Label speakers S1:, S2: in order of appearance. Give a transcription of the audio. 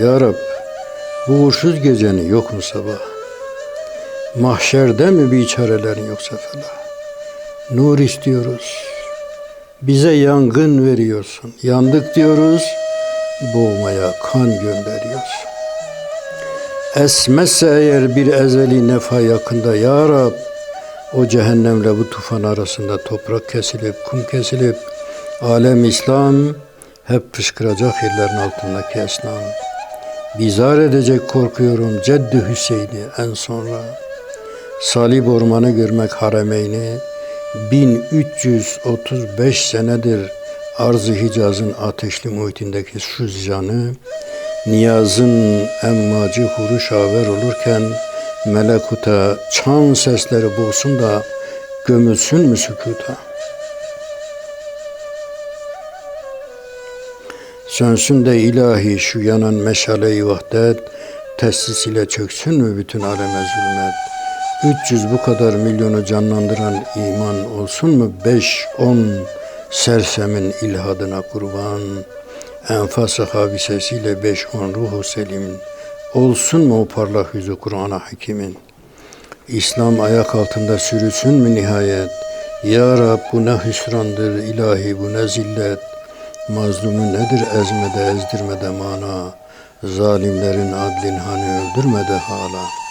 S1: Ya Rab, bu uğursuz geceni yok mu sabah? Mahşerde mi biçarelerin yoksa felah? Nur istiyoruz. Bize yangın veriyorsun. Yandık diyoruz. Boğmaya kan gönderiyorsun. Esmezse eğer bir ezeli nefa yakında Ya Rab, o cehennemle bu tufan arasında toprak kesilip, kum kesilip, alem İslam hep fışkıracak yerlerin altındaki esnam. Bizar edecek korkuyorum Ceddi Hüseyin'i en sonra. Salib ormanı görmek haremeyni 1335 senedir Arz-ı Hicaz'ın ateşli muhitindeki şu zicanı Niyaz'ın emmacı huruş haber olurken melekuta çan sesleri boğsun da gömülsün mü sükuta? Sönsün de ilahi şu yanan meşale-i vahdet, tesis ile çöksün mü bütün aleme zulmet? 300 bu kadar milyonu canlandıran iman olsun mu 5-10 sersemin ilhadına kurban? Enfas-ı habisesiyle 5-10 ruhu selim olsun mu o parlak yüzü Kur'an-ı Hakim'in? İslam ayak altında sürüsün mü nihayet? Ya Rab bu ne hüsrandır ilahi bu ne zillet? Mazlumu nedir ezmede ezdirmede mana? Zalimlerin adlin hani öldürmede hala?